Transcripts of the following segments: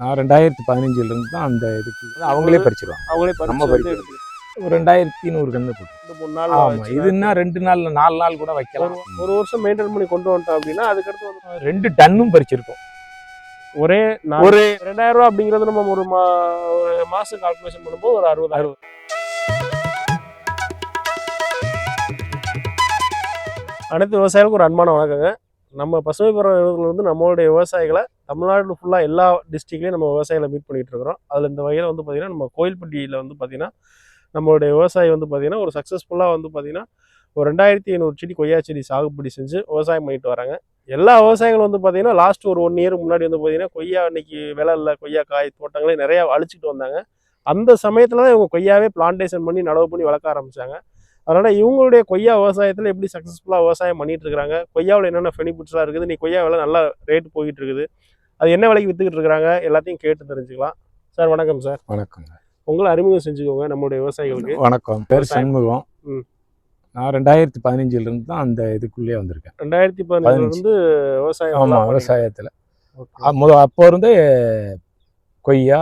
நான் ரெண்டாயிரத்தி பதினஞ்சுல இருந்து தான் அந்த இதுக்கு அவங்களே பறிச்சிருவாங்க. அவங்களே நம்ம பறிச்சு ஒரு ரெண்டாயிரத்தி நூறு கன்று போட்டு. மூணு நாள் ஆமா வச்சுக்கலாம். இதுன்னா ரெண்டு நாள் நாலு நாள் கூட வைக்கலாம். ஒரு வருஷம் மெயின்டைன் பண்ணி கொண்டு வந்துட்டோம் அப்படின்னா அதுக்கடுத்து ரெண்டு டன்னும் பறிச்சிருக்கோம் ஒரே ஒரு ரெண்டாயிரம் ரூபா அப்படிங்கிறது நம்ம ஒரு மா ஒரு மாசம் கால்குலேஷன் பண்ணும்போது ஒரு அறுபதாயிரம் அனைத்து விவசாயிகளுக்கும் ஒரு அன்பான வணக்கங்க. நம்ம பசுமை பருவங்கள் வந்து நம்மளுடைய விவசாயிகளை தமிழ்நாடு ஃபுல்லாக எல்லா டிஸ்ட்ரிக்ட்லேயும் நம்ம விவசாயிகளை மீட் பண்ணிகிட்டு இருக்கிறோம். அதில் இந்த வகையில் வந்து பார்த்திங்கன்னா நம்ம கோயில்பட்டியில் வந்து பார்த்திங்கன்னா நம்மளுடைய விவசாயி வந்து பார்த்திங்கன்னா ஒரு சக்ஸஸ்ஃபுல்லாக வந்து பார்த்திங்கன்னா ஒரு ரெண்டாயிரத்தி ஐநூறு செடி கொய்யா செடி சாகுபடி செஞ்சு விவசாயம் பண்ணிட்டு வராங்க. எல்லா விவசாயிகளும் வந்து பார்த்தீங்கன்னா லாஸ்ட் ஒரு ஒன் இயர் முன்னாடி வந்து பார்த்தீங்கன்னா கொய்யா இன்னைக்கு விலை இல்லை கொய்யா காய் தோட்டங்களே நிறையா அழிச்சிட்டு வந்தாங்க. அந்த சமயத்தில் தான் இவங்க கொய்யாவே பிளான்டேஷன் பண்ணி நடவு பண்ணி வளர்க்க ஆரம்பித்தாங்க அதனால் இவங்களுடைய கொய்யா விவசாயத்தில் எப்படி சக்ஸஸ்ஃபுல்லாக விவசாயம் பண்ணிட்டு இருக்கிறாங்க? கொய்யாவில் என்னென்ன பெனிஃபிட்ஸ்லாம் இருக்குது? நீ கொய்யா விலை நல்லா ரேட் போயிட்டு இருக்குது. அது என்ன விலைக்கு வித்துக்கிட்டு இருக்காங்க எல்லாத்தையும் கேட்டு தெரிஞ்சுக்கலாம். சார் வணக்கம் சார். வணக்கங்க உங்களை அறிமுகம் செஞ்சுக்கோங்க நம்மளுடைய விவசாயிகளுக்கு. வணக்கம். பேர். சண்முகம். நான் ரெண்டாயிரத்தி பதினஞ்சுல இருந்து தான் அந்த இதுக்குள்ளேயே வந்திருக்கேன். ரெண்டாயிரத்தி பதினஞ்சுல இருந்து விவசாயம் ஆமா நல்லா பண்ணிட்டு- விவசாயத்துல. முத அப்போ இருந்தே கொய்யா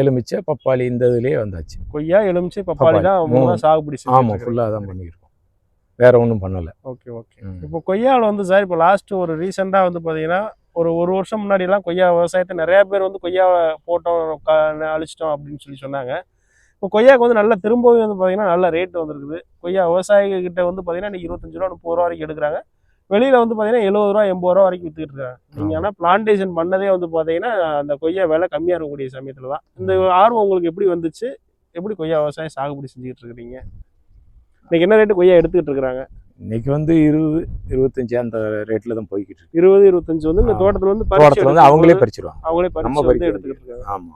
எலுமிச்சை பப்பாளி இந்த இதுலயே வந்தாச்சு. கொய்யா எலுமிச்சை பப்பாளி தான். சாகுபடி ஆமா செஞ்சு ஃபுல்லா தான் பண்ணியிருக்கோம். வேற ஒன்றும் பண்ணல. Okay okay. இப்போ கொய்யாவில் வந்து சார் இப்போ லாஸ்ட் ஒரு ரீசெண்டாக வந்து பார்த்தீங்கன்னா ஒரு ஒரு வருஷம் முன்னாடி எல்லாம் கொய்யா விவசாயத்தை நிறைய பேர் வந்து கொய்யாவை போட்டோம் அழிச்சிட்டோம் அப்படின்னு சொல்லி சொன்னாங்க. இப்போ கொய்யாவுக்கு வந்து நல்ல திரும்பவும் வந்து பார்த்தீங்கன்னா நல்ல ரேட் வந்திருக்குது. கொய்யா விவசாயிகிட்ட வந்து பார்த்தீங்கன்னா இன்னைக்கு இருபத்தஞ்சு ரூபா முப்பது ரூபா வரைக்கும் எடுக்கிறாங்க. வெளியில வந்து பார்த்தீங்கன்னா எழுபது ரூபா எண்பது ரூபா வரைக்கும் வித்துக்கிட்டு இருக்காங்க. நீங்கள் ஆனால் பிளான்டேஷன் பண்ணதே வந்து பார்த்தீங்கன்னா அந்த கொய்யா விலை கம்மியாக இருக்கக்கூடிய சமயத்தில் தான். இந்த ஆர்வம் உங்களுக்கு எப்படி வந்துச்சு? எப்படி கொய்யா விவசாயம் சாகுபடி செஞ்சுக்கிட்டு இருக்கிறீங்க? இன்னைக்கு என்ன ரேட்டு கொய்யா எடுத்துக்கிட்டு இருக்கிறாங்க? இன்னைக்கு வந்து இருபது இருபத்தஞ்சு அந்த ரேட்ல தான் போய்கிட்டு இருக்கு இருபது இருபத்தஞ்சு வந்து இந்த. தோட்டத்துல வந்து தோட்டத்துல வந்து அவங்களே பறிச்சிருவாங்க. அவங்களே நம்ம பறிச்சு எடுத்துக்கிட்டு இருக்காங்க. ஆமா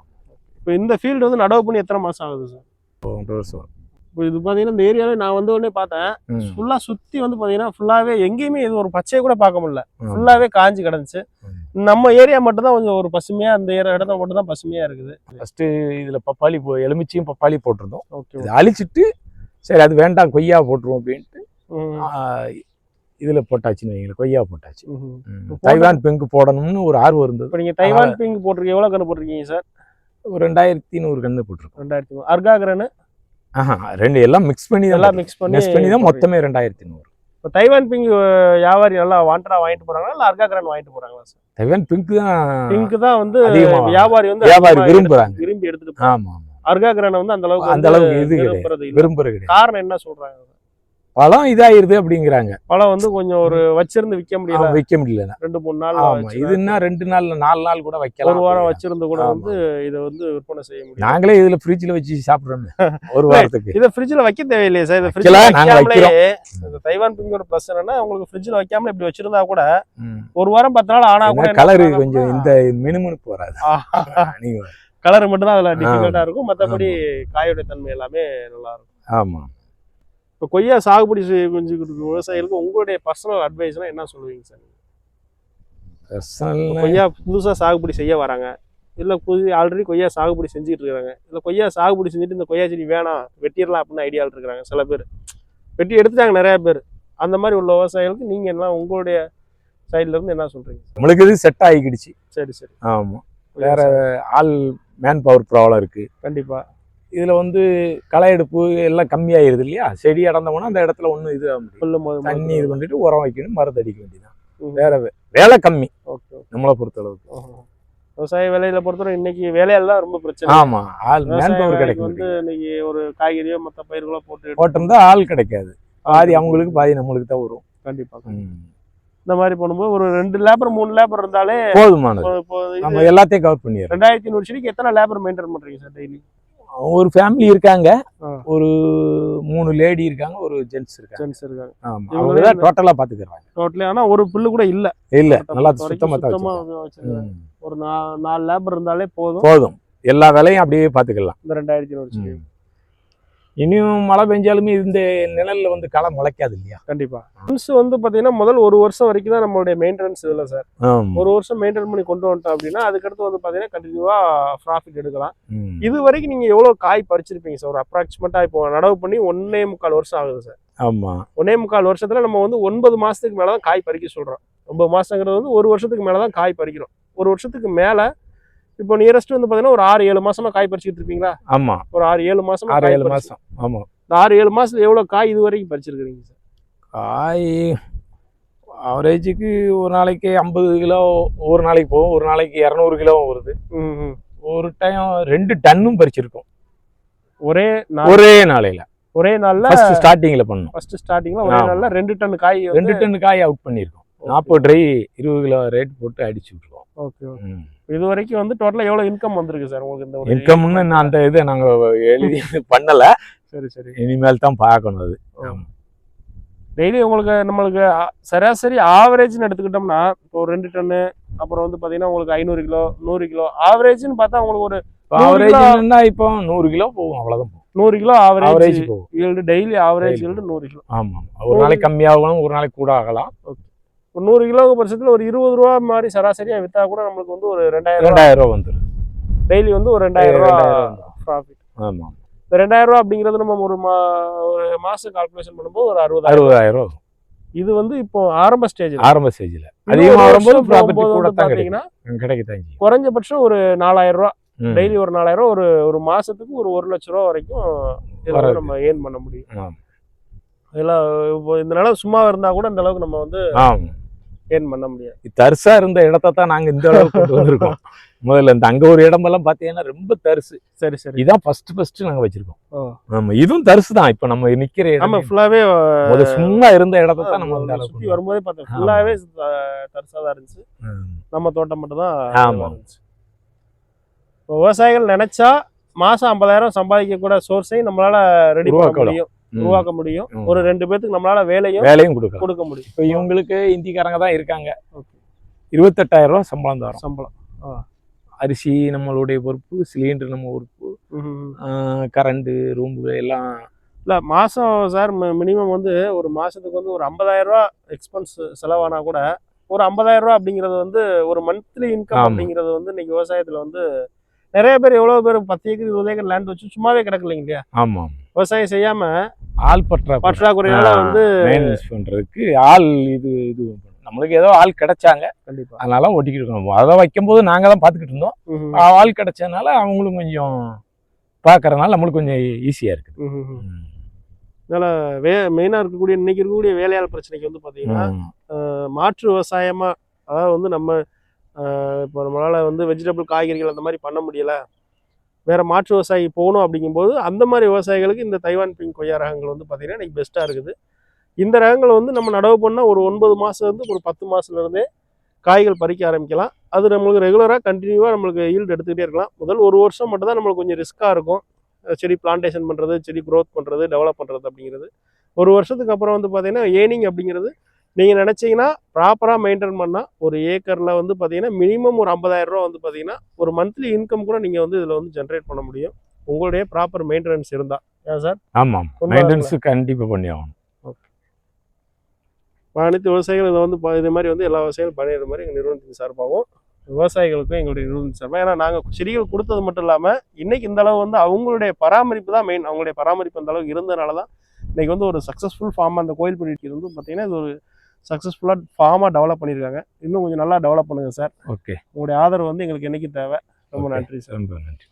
இப்போ இந்த ஃபீல்டு வந்து நடவு பண்ணி எத்தனை மாசம் ஆகுது சார்? இப்போ ஒன்றரை வருஷம் இப்போ இது பார்த்தீங்கன்னா இந்த ஏரியாவே நான் வந்து உடனே பார்த்தேன் ம். ஃபுல்லா சுத்தி வந்து பார்த்தீங்கன்னா ஃபுல்லாவே எங்கேயுமே இது ஒரு பச்சையை கூட பார்க்க முடியல. ஆமா. ஃபுல்லாவே காஞ்சு கிடந்துச்சு. நம்ம ஏரியா மட்டும் தான் கொஞ்சம் ஒரு பசுமையா அந்த ஏரியா இடத்துல மட்டும் தான் பசுமையா இருக்குது. ஃபர்ஸ்ட் இதுல பப்பாளி போ எலுமிச்சையும் பப்பாளி போட்டிருந்தோம். ஓகே. அழிச்சிட்டு சரி அது வேண்டாம் கொய்யா போட்டுருவோம் அப்படின்ட்டு இதுல போட்டாச்சுன்னு வைங்களேன் கொய்யா போட்டாச்சு. தைவான் பெங்கு போடணும்னு ஒரு ஆர்வம் இருந்தது. இப்போ நீங்க தைவான் பிங்க் போட்டிருக்கீங்க எவ்வளவு கன்று போட்டிருக்கீங்க சார்? ஒரு ரெண்டாயிரத்தி நூறு கன்று போட்டிருக்கோம். ரெண்டாயிரத்தி அர்காகரனு ஆஹா ரெண்டு எல்லாம் மிக்ஸ் பண்ணி எல்லாம் மிக்ஸ் பண்ணி மிக்ஸ் பண்ணி தான் மொத்தமே ரெண்டாயிரத்தி நூறு. இப்போ தைவான் பிங்க் வியாபாரி நல்லா வாண்டடா வாங்கிட்டு போறாங்களா இல்ல அர்காகரன் வாங்கிட்டு போறாங்களா சார்? தைவான் பிங்க் தான் பிங்க் தான் வந்து வியாபாரி வந்து வியாபாரி. எடுத்து- விரும்பி எடுத்துட்டு போறாங்க. ஆமா ஆமா. அர்காகரனை வந்து அந்த அளவுக்கு அந்த அளவுக்கு இது கிடையாது. விரும்புறது காரணம் என்ன சொல்றாங்க? பழம் இதாயிருது அப்படிங்கிறாங்க. பழம் வந்து கொஞ்சம் ஒரு வச்சிருந்து விற்க முடியல. வைக்க முடியல ரெண்டு மூணு நாள் ஆமா இதுன்னா ரெண்டு நாள் நாலு நாள் கூட ஒரு வைக்கலாம் வாரம் அப்படிங்கிறாங்க. வச்சிருந்து கூட. வந்து இதை வந்து விற்பனை செய்ய முடியும். நாங்களே இதுல ஃப்ரிட்ஜ்ல வச்சு சாப்பிடுறோமே ஒரு வாரத்துக்கு. இதை ஃப்ரிட்ஜ்ல வைக்க தேவையில்லையே சார். இதை ஃப்ரிட்ஜ்ல நாங்க வைக்காமலே இந்த தைவான் பிங்கோட ப்ளஸ் என்னன்னா உங்களுக்கு ஃப்ரிட்ஜ்ல வைக்காம இப்படி வச்சிருந்தா கூட. ஒரு வாரம் பத்து நாள் ஆனா கூட கலரு கொஞ்சம் இந்த மினுமினுப்பு வராது. கலர் மட்டும் தான் அதுல டிஃபிகல்ட்டா இருக்கும். மத்தபடி காயோட தன்மை எல்லாமே நல்லா இருக்கும் ஆமா. இப்போ கொய்யா சாகுபடி செஞ்சுக்கிட்டு இருக்க விவசாயிகளுக்கு உங்களுடைய பர்சனல் அட்வைஸ்னா என்ன சொல்லுவீங்க சார் பர்சனல் கொய்யா புதுசா சாகுபடி செய்ய வராங்க. இல்ல புது ஆல்ரெடி கொய்யா சாகுபடி செஞ்சுட்டு இருக்காங்க இல்ல கொய்யா சாகுபடி செஞ்சுட்டு இந்த கொய்யா செடி வேணாம் வெட்டிடலாம் அப்படின்னு ஐடியாவில் இருக்கிறாங்க சில பேர். வெட்டி எடுத்துட்டாங்க நிறைய பேர். அந்த மாதிரி உள்ள விவசாயிகளுக்கு நீங்க என்ன உங்களுடைய சைடுல இருந்து என்ன சொல்றீங்க நம்மளுக்கு இது செட் ஆகிக்கிடுச்சு. சரி சரி. ஆமா. வேற ஆள் மேன் பவர் ப்ராப்ளம் இருக்கு. கண்டிப்பா. இதுல வந்து களை எடுப்பு எல்லாம் கம்மியாயிருது இல்லையா? செடி அடந்தோம்னா அந்த இடத்துல ஒண்ணும் இது தண்ணி இது பண்ணிட்டு உரம் வைக்கணும் மருந்து அடிக்க வேண்டியதான். வேற வேலை கம்மி. ஓகே நம்மளை பொறுத்த அளவுக்கு விவசாய வேலையில பொறுத்தவரை இன்னைக்கு வேலையெல்லாம் ரொம்ப பிரச்சனை. ஆமா ஆள் மேன் பவர் வேலைக்கு கிடைக்க வந்து. இன்னைக்கு ஒரு காய்கறியோ மத்த பயிர்களோ போட்டு போட்டிருந்தா ஆள் கிடைக்காது. பாதி அவங்களுக்கு பாதி நம்மளுக்கு தான் வரும். கண்டிப்பா ம். இந்த மாதிரி பண்ணும்போது ஒரு ரெண்டு லேபர் மூணு லேபர் இருந்தாலே போதுமானது. நம்ம எல்லாத்தையும் கவர் பண்ணிடுறோம். ரெண்டாயிரத்தி நூறு செடிக்கு எத்தனை லேபர் மெயின்டைன் பண்றீங்க சார் டெய்லி? ஒரு ஃபேமிலி இருக்காங்க. ஒரு மூணு லேடி இருக்காங்க ஒரு ஜென்ட்ஸ் இருக்காங்க. ஜென்ஸ் இருக்காங்க. ஆமா அவங்க தான் டோட்டலா பாத்துக்கிறாங்க டோட்டலி ஆனா ஒரு புல்லு கூட இல்ல. இல்ல நல்லா சுத்தமா தான். ஒரு நாலு லேபர் இருந்தாலே போதும். போதும். எல்லா வேலையும் அப்படியே பாத்துக்கலாம். இந்த ரெண்டாயிரத்தி ம். இனியும் மழை பெஞ்சாலுமே இந்த நிழல்ல வந்து களை முளைக்காது இல்லையா? கண்டிப்பா. ஒன்ஸ் வந்து பாத்தீங்கன்னா முதல் ஒரு வருஷம் வரைக்கும் தான் நம்மளுடைய மெயின்டெனன்ஸ் இதுல சார். ஒரு வருஷம் மெயின்டைன் பண்ணி கொண்டு வந்துட்டோம் அப்படின்னா அதுக்கடுத்து வந்து பாத்தீங்கன்னா கண்டினியூவா ப்ராஃபிட் எடுக்கலாம். இது வரைக்கும் நீங்க எவ்வளவு காய் பறிச்சிருப்பீங்க சார் ஒரு அப்ராக்சிமேட்டா இப்போ நடவு பண்ணி ஒன்னே முக்கால் வருஷம் ஆகுது சார் ஆமா. ஒன்னே முக்கால் வருஷத்துல நம்ம வந்து ஒன்பது மாசத்துக்கு மேல தான் காய் பறிக்க சொல்றோம். ஒன்பது மாசங்கிறது வந்து ஒரு வருஷத்துக்கு மேல தான் காய் பறிக்கிறோம். ஒரு வருஷத்துக்கு மேல இப்போ நியரஸ்ட் வந்து பாத்தீங்கன்னா ஒரு ஆறு ஏழு மாசமா காய் பறிச்சுட்டு இருப்பீங்களா? ஆமா. ஒரு ஆறு ஏழு மாசமா ஆறு ஏழு மாசம். ஆமா. இந்த ஆறு ஏழு மாசத்துல எவ்வளவு காய் இது வரைக்கும் பறிச்சிருக்கீங்க சார் காய் ஆவரேஜுக்கு ஒரு நாளைக்கு ஐம்பது கிலோ ஒரு நாளைக்கு போகும். ஒரு நாளைக்கு இரநூறு கிலோ வருது. ஒரு டைம் ரெண்டு டன்னும் பறிச்சிருக்கோம். ஒரே ஒரே நாளையில. ஒரே நாள்ல ஃபர்ஸ்ட் ஸ்டார்டிங்ல பண்ணோம். ஃபர்ஸ்ட் ஸ்டார்டிங்ல ஒரே. நாள்ல ரெண்டு டன் காய் ரெண்டு டன் காய் அவுட் பண்ணியிருக்கோம். நாற்பது ட்ரை இருபது கிலோ ரேட் போட்டு அடிச்சு விட்டுருவோம். ஓகே ஓகே இது வரைக்கும் வந்து டோட்டலா எவ்வளவு இன்கம் வந்திருக்கு சார் உங்களுக்கு இந்த இன்கம்னு நான் அந்த இதை நாங்க எழுதி பண்ணல. சரி சரி. இனிமேல் தான் பார்க்கணும் அது. டெய்லி உங்களுக்கு நம்மளுக்கு சராசரி ஆவரேஜ்னு எடுத்துக்கிட்டோம்னா இப்போ ஒரு ரெண்டு டன்னு அப்புறம் வந்து பாத்தீங்கன்னா உங்களுக்கு ஐநூறு கிலோ நூறு கிலோ ஆவரேஜ்னு பார்த்தா உங்களுக்கு ஒரு நூறு ஆவரேஜ் கிலோ- என்னன்னா இப்போ நூறு கிலோ போகும் அவ்வளவுதான் போகும். நூறு கிலோ ஆவரேஜ் ஆவரேஜ் போகும். Daily average. ஈல்டு நூறு கிலோ. ஆமா ஒரு நாளைக்கு கம்மியாகலாம் ஒரு நாளைக்கு கூட ஆகலாம். ஒரு நூறு கிலோ பட்சத்துல ஒரு இருபது ரூபா மாதிரி சராசரியா வித்தா கூட நம்மளுக்கு வந்து ஒரு ரெண்டாயிரம் ரெண்டாயிரம் ரூபா வந்துடும் டெய்லி வந்து ஒரு ரெண்டாயிரம் ரூபா. ப்ராஃபிட் ஆமா. இந்த ரெண்டாயிரம் ரூபா அப்படிங்கிறது நம்ம ஒரு மா ஒரு மாசம் கால்குலேஷன் பண்ணும்போது ஒரு அறுபதாயிரம் அறுபதாயிரம் ரூபா. இது வந்து இப்போ ஆரம்ப ஸ்டேஜ் ஆரம்ப ஸ்டேஜ்ல அதிகமா வரும்போது கூட கிடைக்கத்தான் செய்யும். குறைஞ்சபட்சம் ஒரு நாலாயிரம் ரூபா. டெய்லி ஒரு நாலாயிரம் ஒரு ஒரு மாசத்துக்கு ஒரு ஒரு லட்ச ரூபா வரைக்கும் இதுல. நம்ம ஏர்ன் பண்ண முடியும். இதெல்லாம் இப்போ இந்த நிலம் சும்மா இருந்தா கூட இந்த அளவுக்கு நம்ம வந்து ஏர்ன் பண்ண முடியாது? தரிசா இருந்த இடத்த தான் நாங்க இந்த அளவுக்கு கொண்டு வந்திருக்கோம். முதல்ல இந்த அங்க ஒரு இடமெல்லாம் பாத்தீங்கன்னா ரொம்ப தரிசு. சரி சரி. இதான் ஃபர்ஸ்ட் ஃபர்ஸ்ட் நாங்க வச்சிருக்கோம். ஆமா இதுவும் தரிசு தான். இப்ப நம்ம நிக்கிற இடம். ஃபுல்லாவே சும்மா இருந்த இடத்த தான் நம்ம இந்த அளவுக்கு சுத்தி கொண்டு வரும்போதே பார்த்தேன். ஃபுல்லாவே தரிசா தான் இருந்துச்சு. நம்ம தோட்டம் மட்டும் தான் ஆமா. விவசாயிகள் நினைச்சா மாசம் ஐம்பதாயிரம் சம்பாதிக்க கூட சோர்ஸையும் நம்மளால ரெடி பண்ண. முடியும். உருவாக்க முடியும். ஒரு ரெண்டு பேத்துக்கு நம்மளால வேலையும் வேலையும் கொடுக்கலாம். கொடுக்க முடியும். இப்ப இவங்களுக்கு இந்திக்காரங்க தான் இருக்காங்க. இருபத்தெட்டாயிரம் ரூபாய் சம்பளம் தரோம். சம்பளம். அரிசி நம்மளுடைய பொறுப்பு சிலிண்டர் நம்ம பொறுப்பு. கரண்ட் ரூம் எல்லாம். இல்ல மாசம் சார் மினிமம் வந்து ஒரு மாசத்துக்கு வந்து ஒரு 50000 ரூபா எக்ஸ்பென்ஸ் செலவானா கூட ஒரு 50000 ரூபா அப்படிங்கிறது வந்து ஒரு மந்த்லி இன்கம். அப்படிங்கிறது வந்து இன்னைக்கு விவசாயத்துல வந்து நிறைய பேர் எவ்வளவு பேர் பத்து ஏக்கர் இருபது ஏக்கர் லேண்ட் வச்சு சும்மாவே கிடக்கலைங்க இல்லையா? ஆமா. விவசாயம் செய்யாம ஆள் பற்றாக்குறை. பற்றாக்குறையால வந்து மெயின்டெனன்ஸ் பண்றதுக்கு ஆள் இது இது நம்மளுக்கு ஏதோ ஆள் கிடைச்சாங்க. கண்டிப்பா. அதனால ஓட்டிக்கிட்டு இருக்கோம். அதை வைக்கும்போது நாங்க தான் பார்த்துக்கிட்டு இருந்தோம். ஆள் கிடைச்சதுனால அவங்களும் கொஞ்சம் பார்க்கறதுனால நம்மளுக்கு கொஞ்சம் ஈஸியா இருக்குது ம்ஹும். அதனால வே மெயினா இருக்கக்கூடிய இன்னைக்கு இருக்கக்கூடிய வேலையாள் பிரச்சனைக்கு வந்து. அஹ், மாற்று விவசாயமா அதாவது வந்து நம்ம இப்போ நம்மளால வந்து வெஜிடபிள் காய்கறிகள் அந்த மாதிரி பண்ண முடியல. வேறு மாற்று விவசாயி போகணும் அப்படிங்கும்போது அந்த மாதிரி விவசாயிகளுக்கு இந்த தைவான் பிங்க் கொய்யா ரகங்கள் வந்து பார்த்தீங்கன்னா இன்னைக்கு பெஸ்ட்டாக இருக்குது. இந்த ரகங்கள் வந்து நம்ம நடவு பண்ணால் ஒரு ஒன்பது மாதம் இருந்து ஒரு பத்து மாதத்துலேருந்தே காய்கள் பறிக்க ஆரம்பிக்கலாம். அது நம்மளுக்கு ரெகுலராக கண்டினியூவாக நம்மளுக்கு ஈல்டு எடுத்துக்கிட்டே இருக்கலாம். முதல் ஒரு வருஷம் மட்டும் தான் நம்மளுக்கு கொஞ்சம் ரிஸ்க்காக இருக்கும். செடி பிளான்டேஷன் பண்ணுறது செடி க்ரோத் பண்ணுறது டெவலப் பண்ணுறது அப்படிங்கிறது. ஒரு வருஷத்துக்கு அப்புறம் வந்து பார்த்திங்கன்னா ஏனிங் அப்படிங்கிறது நீங்கள் நினச்சிங்கன்னா ப்ராப்பராக மெயின்டைன் பண்ணால் ஒரு ஏக்கரில் வந்து பார்த்தீங்கன்னா மினிமம் ஒரு 50000 ரூபா வந்து பார்த்தீங்கன்னா ஒரு மந்த்லி இன்கம் கூட நீங்கள் வந்து இதில் வந்து ஜென்ரேட் பண்ண முடியும். உங்களுடைய ப்ராப்பர் மெயின்டெனன்ஸ் இருந்தால் ஏன் சார்? ஆமாம். மெயின்டெனன்ஸ் கண்டிப்பா பண்ணி ஆகணும். அனைத்து விவசாயிகள் இதை வந்து இது மாதிரி வந்து எல்லா விவசாயிகளும் பண்ணிடுற மாதிரி எங்கள் நிறுவனத்தின் சார்பாகவும் விவசாயிகளுக்கும் எங்களுடைய நிறுவனத்தின் சார்பாக ஏன்னா நாங்கள் செடிகள் கொடுத்தது மட்டும் இல்லாமல் இன்னைக்கு இந்த அளவு வந்து அவங்களுடைய பராமரிப்பு தான் மெயின் அவங்களுடைய பராமரிப்பு அந்த அளவுக்கு இருந்தனால தான் இன்னைக்கு வந்து ஒரு சக்ஸஸ்ஃபுல் ஃபார்மாக அந்த கோயில் பிடிக்கிறது வந்து பார்த்தீங்கன்னா இது ஒரு சக்ஸஸ்ஃபுல்லாக ஃபார்மாக டெவலப் பண்ணியிருக்காங்க இன்னும் கொஞ்சம் நல்லா டெவலப் பண்ணுங்க சார் ஓகே உங்களுடைய ஆதரவு வந்து எங்களுக்கு என்னைக்கு தேவை? ரொம்ப. நன்றி சார் ரொம்ப நன்றி.